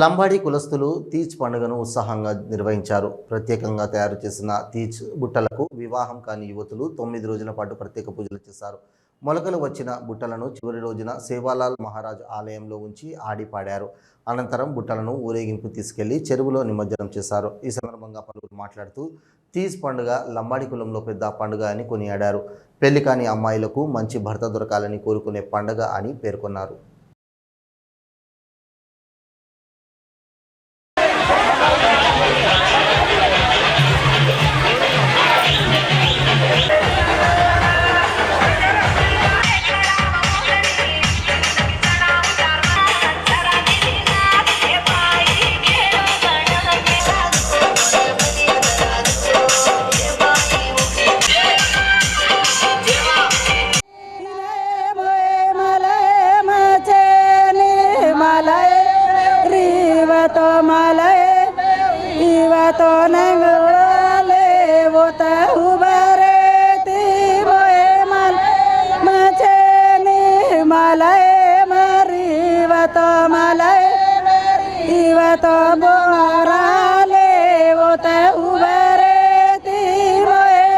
లంబాడీ కులస్తులు తీజ్ పండుగను ఉత్సాహంగా నిర్వహించారు. ప్రత్యేకంగా తయారు చేసిన తీజ్ బుట్టలకు వివాహం కాని యువతులు తొమ్మిది రోజుల పాటు ప్రత్యేక పూజలు చేశారు. మొలకలు వచ్చిన బుట్టలను చివరి రోజున సేవాలాల్ మహారాజ్ ఆలయంలో ఉంచి ఆడి పాడారు అనంతరం బుట్టలను ఊరేగింపు తీసుకెళ్ళి చెరువులో నిమజ్జనం చేశారు. ఈ సందర్భంగా పలువురు మాట్లాడుతూ తీజ్ పండుగ లంబాడి కులంలో పెద్ద పండుగ అని కొనియాడారు. పెళ్ళి కాని అమ్మాయిలకు మంచి భర్త దొరకాలని కోరుకునే పండుగ అని పేర్కొన్నారు. మలే ఇవతో నంగుళాలే ఓత ఉబరేతి మోయే మల్ మచేని మలే మరి ఇవతో మలే ఇవతో బోరాలే ఓత ఉబరేతి మోయే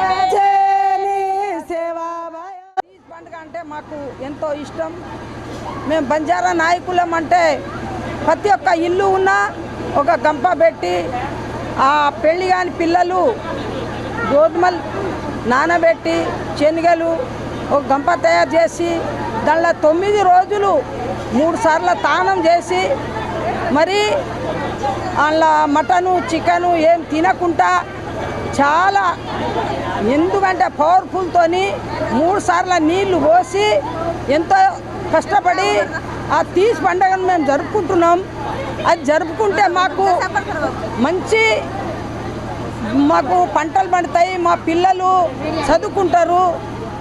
మచేని సేవా పండుగ అంటే మాకు ఎంతో ఇష్టం మేము బంజారా నాయకులం అంటే ప్రతి ఒక్క ఇల్లు ఉన్నా ఒక గంప పెట్టి ఆ పెళ్ళి కాని పిల్లలు గోధుమలు నానబెట్టి శనగలు ఒక గంప తయారు చేసి దానిలో తొమ్మిది రోజులు మూడు సార్లు తానం చేసి మరి అందులో మటను చికెను ఏం తినకుండా చాలా ఎందుకంటే పవర్ఫుల్తోని మూడు సార్లు నీళ్ళు పోసి ఎంతో కష్టపడి ఆ తీజ్ పండుగను మేము జరుపుకుంటున్నాం. అది జరుపుకుంటే మాకు మంచి మాకు పంటలు పండుతాయి. మా పిల్లలు చదువుకుంటారు.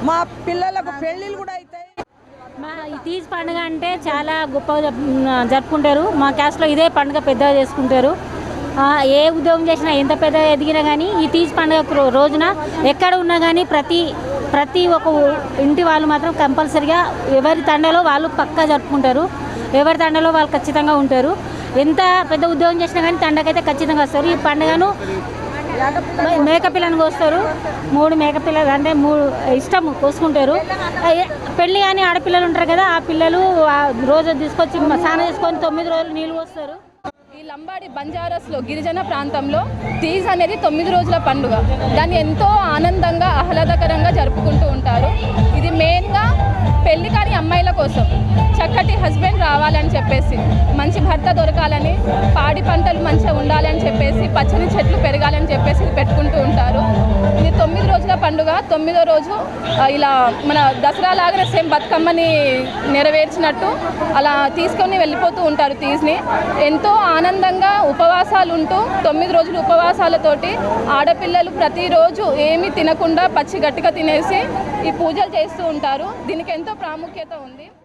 మా పిల్లలకు పెళ్ళిళ్ళు కూడా అవుతాయి. మా ఈ తీజ్ పండుగ అంటే చాలా గొప్పగా జరుపుకుంటారు. మా క్యాస్ట్లో ఇదే పండుగ పెద్దగా చేసుకుంటారు. ఏ ఉద్యోగం చేసినా ఎంత పెద్దగా ఎదిగినా కానీ ఈ తీజ్ పండుగ రోజున ఎక్కడ ఉన్నా కానీ ప్రతి ప్రతి ఒక్క ఇంటి వాళ్ళు మాత్రం కంపల్సరిగా ఎవరి తండలో వాళ్ళు పక్కా జరుపుకుంటారు. ఎవరి తండలో వాళ్ళు ఖచ్చితంగా ఉంటారు. ఎంత పెద్ద ఉద్యోగం చేసినా కానీ తండకైతే ఖచ్చితంగా వస్తారు. ఈ పండుగను మేకపిల్లని కోస్తారు. మూడు మేకపిల్లలు అంటే మూడు ఇష్టం కోసుకుంటారు. పెళ్ళి కానీ ఆడపిల్లలు ఉంటారు కదా ఆ పిల్లలు రోజు తీసుకొచ్చి స్నానం చేసుకొని తొమ్మిది రోజులు నీళ్ళు పోస్తారు. లంబాడి బంజారాస్లో గిరిజన ప్రాంతంలో తీజ్ అనేది తొమ్మిది రోజుల పండుగ. దాన్ని ఎంతో ఆనందంగా ఆహ్లాదకరంగా జరుపుకుంటూ ఉంటారు. ఇది మెయిన్గా పెళ్ళి కాని అమ్మాయిల కోసం. రావాలని చెప్పేసి మంచి భర్త దొరకాలని పాడి పంటలు మంచిగా ఉండాలని చెప్పేసి పచ్చని చెట్లు పెరగాలని చెప్పేసి పెట్టుకుంటూ ఉంటారు. ఇది తొమ్మిది రోజుల పండుగ. తొమ్మిదో రోజు ఇలా మన దసరా లాగానే సేమ్ బతుకమ్మని నెరవేర్చినట్టు అలా తీసుకొని వెళ్ళిపోతూ ఉంటారు తీజ్ని. ఎంతో ఆనందంగా ఉపవాసాలు ఉంటూ తొమ్మిది రోజులు ఉపవాసాలతోటి ఆడపిల్లలు ప్రతిరోజు ఏమీ తినకుండా పచ్చి గట్టిగా తినేసి ఈ పూజలు చేస్తూ ఉంటారు. దీనికి ఎంతో ప్రాముఖ్యత ఉంది.